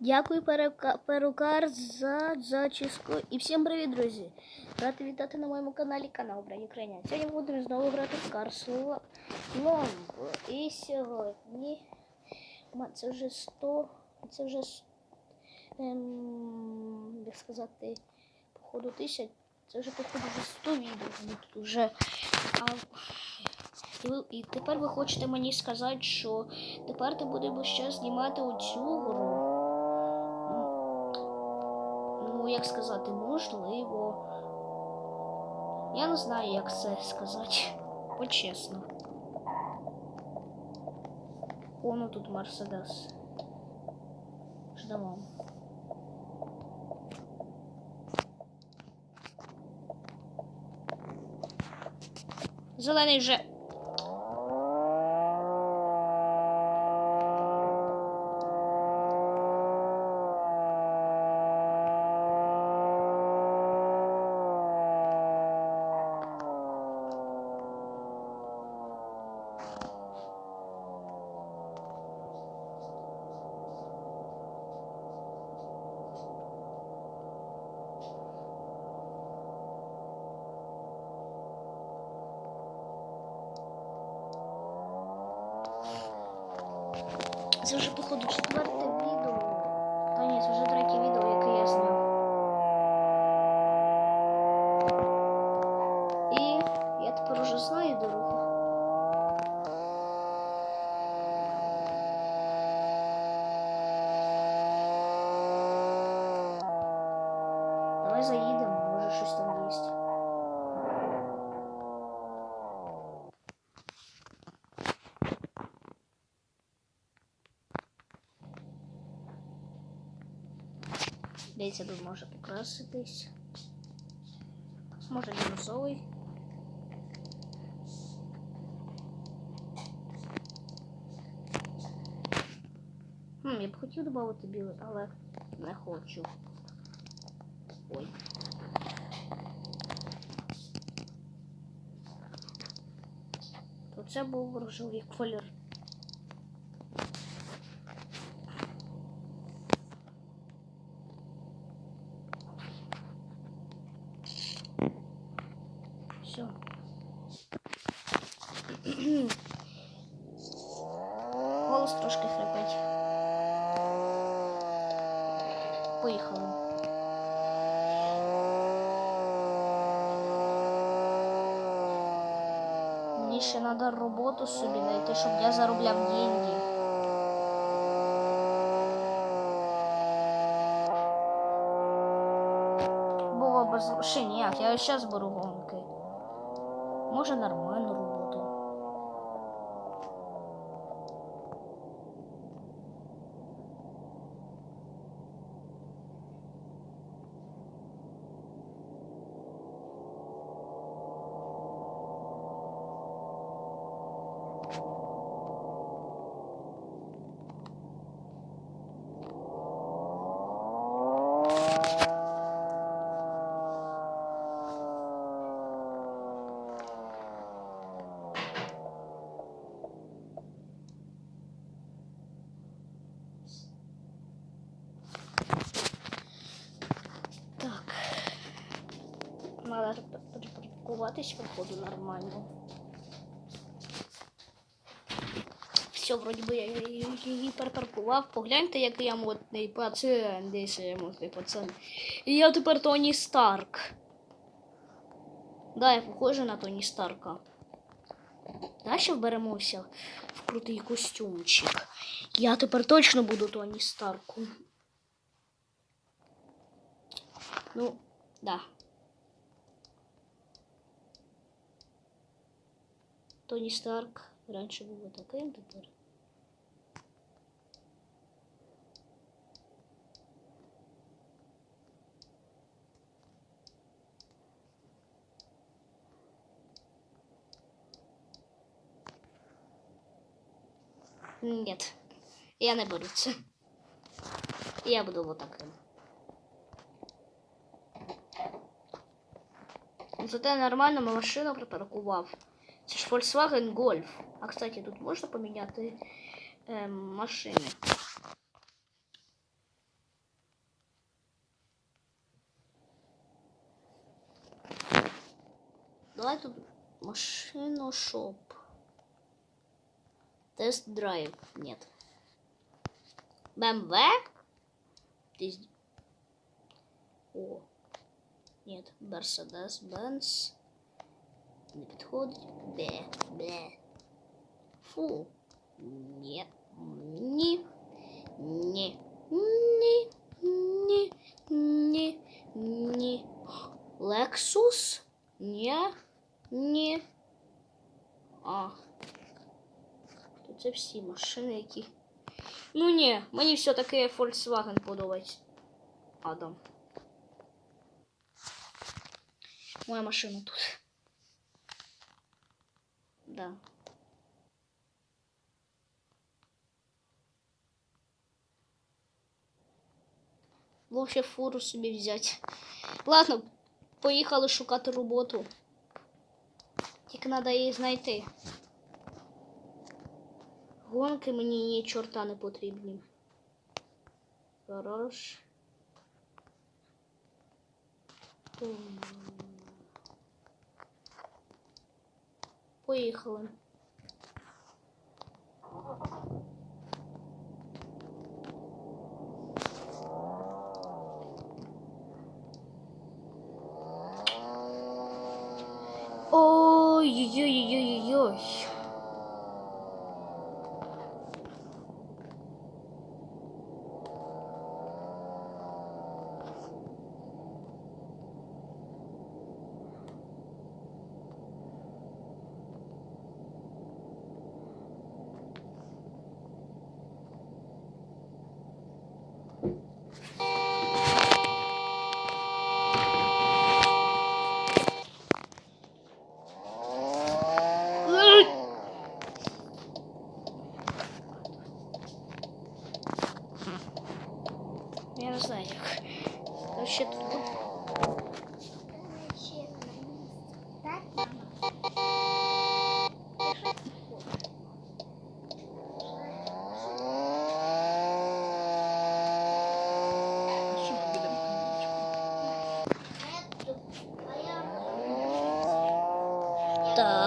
Дякую, перукар, за зачіску. І всім привіт, друзі! Рад вітати на моєму каналі канал Брані Україна. Сьогодні будемо знову грати в Карсу Лонг. І сьогодні це вже 100. Це вже ем, як сказати, походу тисяч. Це вже походу вже 100 відео. Тут вже. А, і тепер ви хочете мені сказати, що тепер ти будемо ще знімати оцю гру. Ну, як сказати, можливо. Я не знаю, як це сказати. По-чесно. Воно тут Мерседес. Ждемо. Зелений вже. Дивіться, тут може покраситись. Може динозовий. Хм, я б хотів додати білий, але не хочу. Ой. То це був рожевий колір. Все. Голос трошки хрипить. Поїхали. Мені ще треба роботу собі знайти, щоб я заробляв деньги. Було без ще ніяк, я зараз беру гонки. Може нормальну роботу. Так. Надо припаркуватись, походу, нормально. Все, вроді би я її перепаркував. Погляньте, який я модний пацан. Десь я модний пацан. І я тепер Тоні Старк. Да, я похожа на Тоні Старка. Далі вберемося в крутий костюмчик. Я тепер точно буду Тоні Старку. Ну, да. Тоні Старк раніше був таким тепер. Нет, я не буду це. Я буду вот таким. Зате нормально машину припаркував. Volkswagen Golf. А, кстати, тут можно поменять э, эм, машины? Давай тут машину шоп. Тест-драйв. Нет. БМВ? О. Нет. Мерседес, Бенц Не підходить. Бе. Бе. Фу. Нет. Ні. Ні. Ні. Ні. Ні. Ні. Lexus? Ні. Ні. А. То Це всі машини, які. Ну ні, мені все-таки Volkswagen подобається. Адам. Моя машина тут. Да. Вовше фуру собі взяти. Ладно, поїхали шукати роботу. Тільки треба її знайти. Гонки мені ні чорта не потрібні. Гараж. Поїхали. Ой-ой-ой-ой-ой. Ой! Я не знаю як. Там ще тут буде. Так.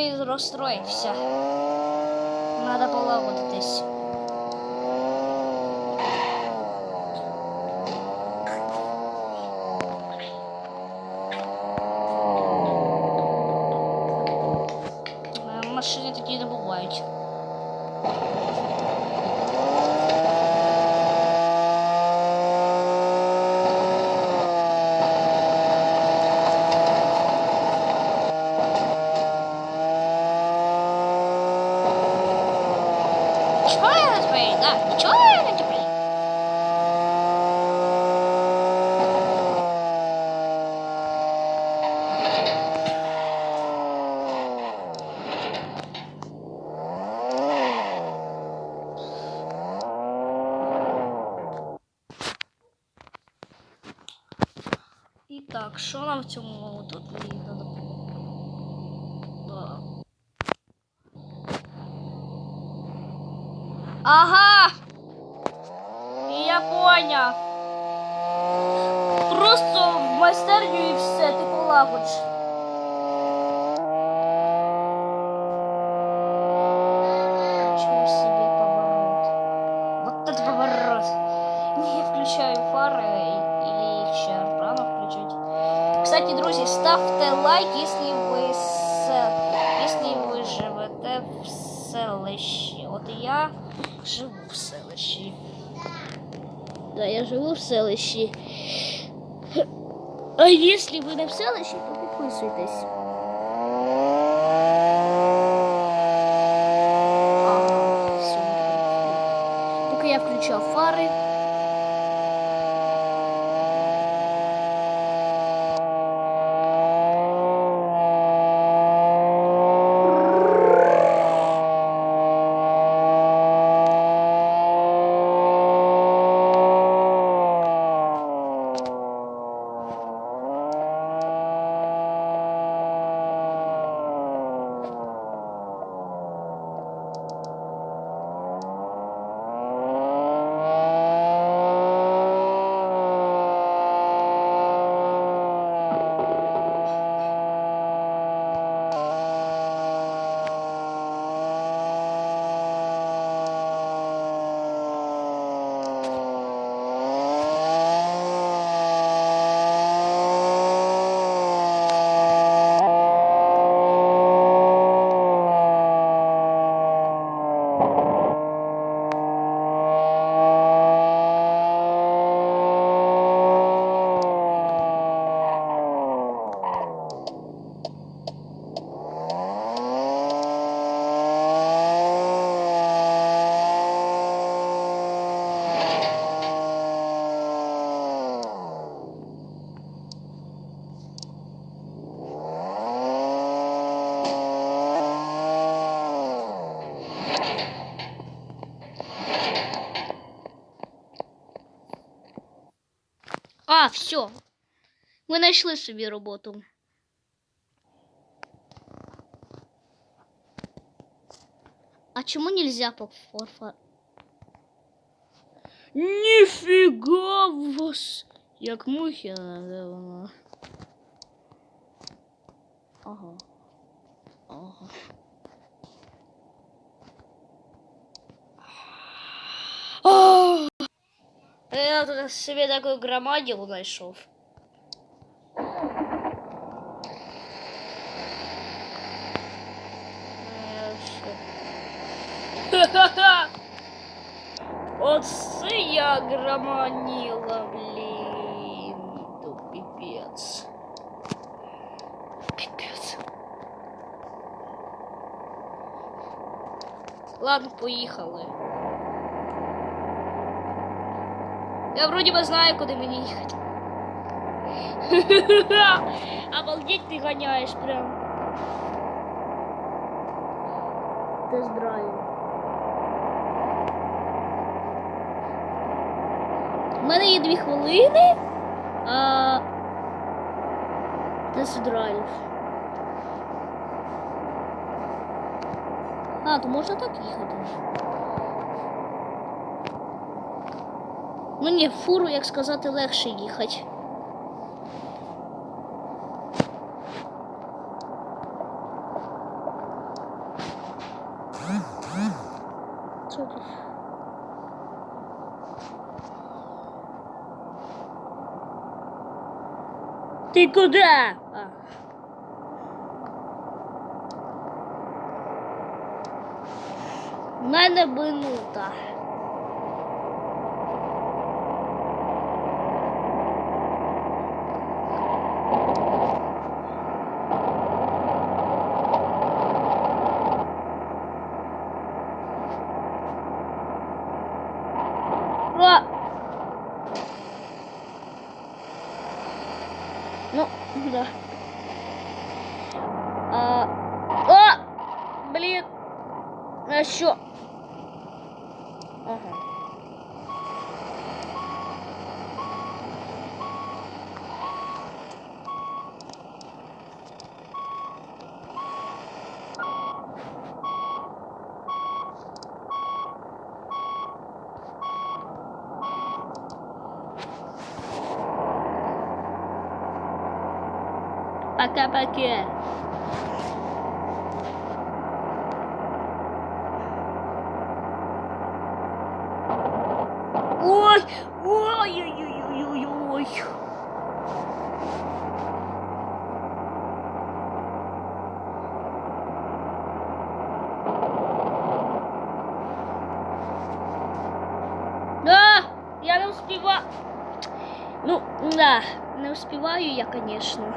І розстроївся. Надо полагодитись. Так, що нам в цьому тут треба От я живу в селищі. Да, я живу в селищі. А если ви не в селищі, то підписуйтесь. Поки я включав фари. все. Ми знайшли собі роботу. А чому нельзя по форфа? Ніфіга в вас! Як мухи надавно. Ага. Ага. Я тут себе такой громадил знайшов. Е, що? Ха-ха-ха! Оце я громаніла, блін. То піпець. Піпець. Ладно, поїхали. Я вроде бы знаю, куда мне ехать. Обалдеть ты гоняешь прям. Тест-драйв. У мене є дві хвилини. А... Тест-драйв. А, то можна так їхати. Мені в фуру, як сказати, легше їхати. Ти куди? А. В мене минута. Пока-пока. Ой, ой, ой, ой, ой, ой. Да, я не успеваю. Ну, да, не успеваю я, конечно.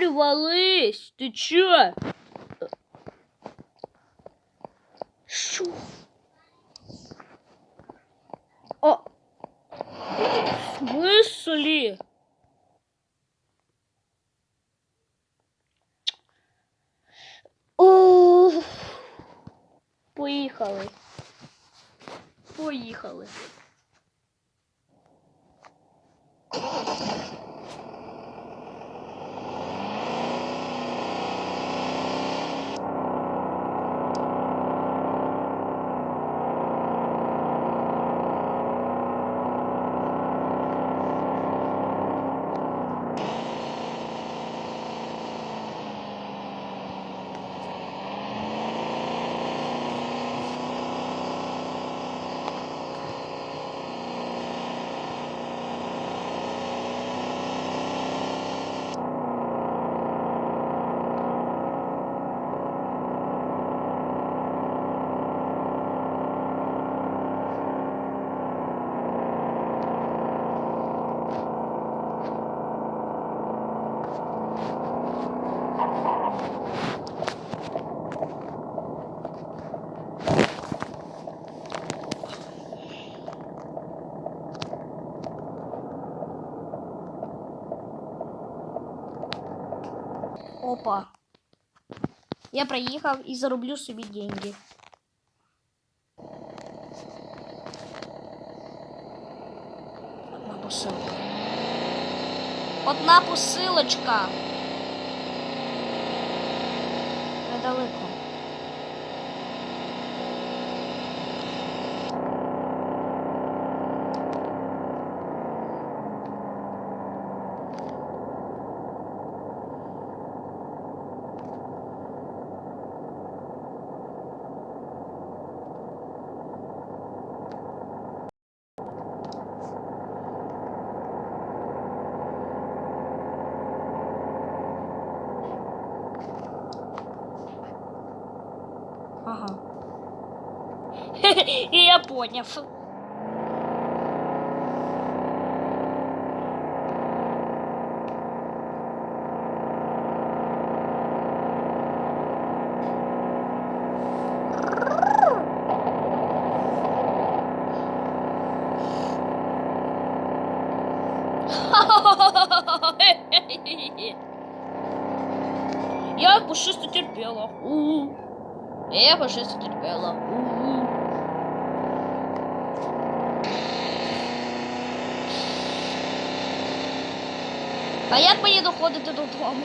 договаривались. Ты чё? Шо? А, в смысле? О, Поїхали. Поїхали. Опа. Я проїхав і зароблю собі деньги. Одна посилка. Одна посилочка. Недалеко. Ага. И я понял. Я пушисто терпела. У-у. А як мені доходити додому?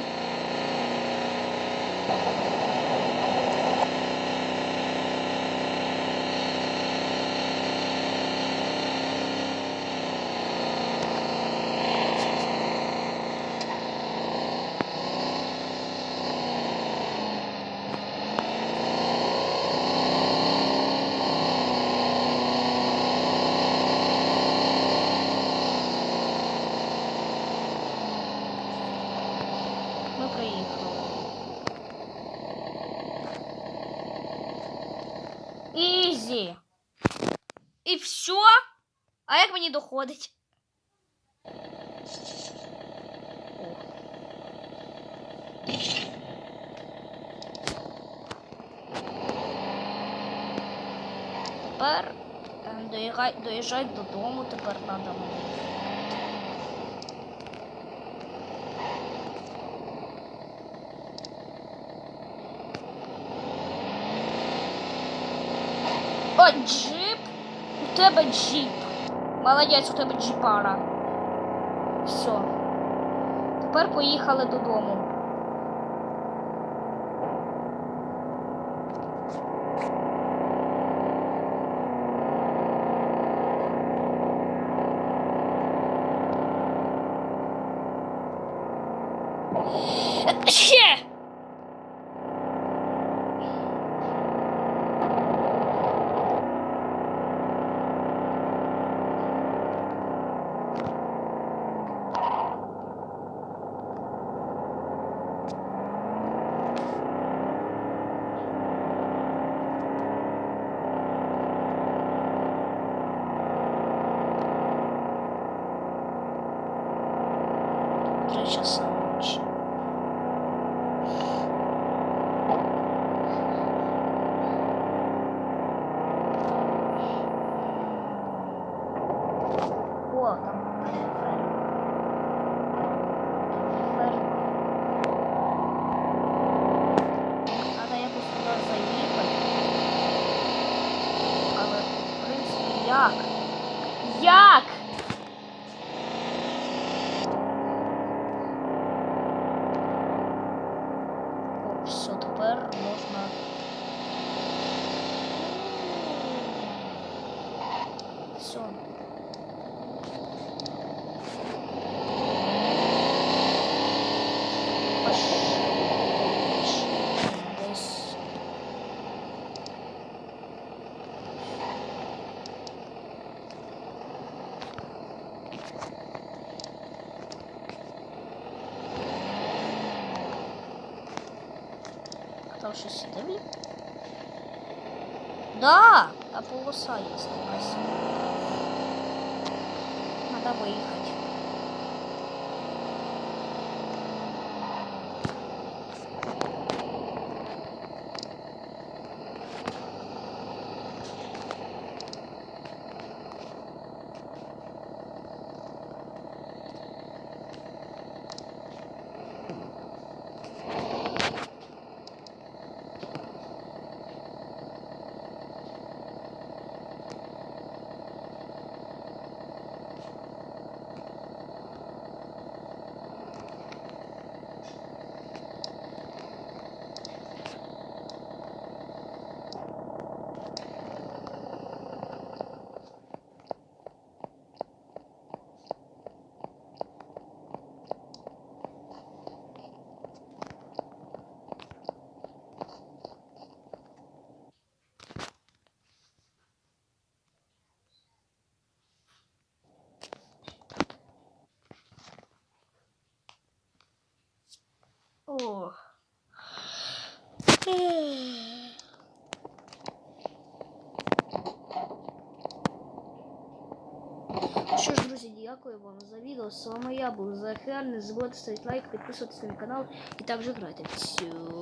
Ми приїхали. Ізі. І все? А як мені доходить? Тепер доїжджай, доїжджай додому, тепер треба мені. О, джип. У тебе джип. Молодець, у тебе джипара. Все. Тепер поїхали додому. Як? Як? О, все, тепер можна. Все. Десь. А Там щось іде. Да! А полоса є. Надо виїхати. О. Що ж, друзі, дякую вам за відео. З вами я був Захар. Не забудьте ставити лайк, підписуватися на мій канал і також грати в цю гру.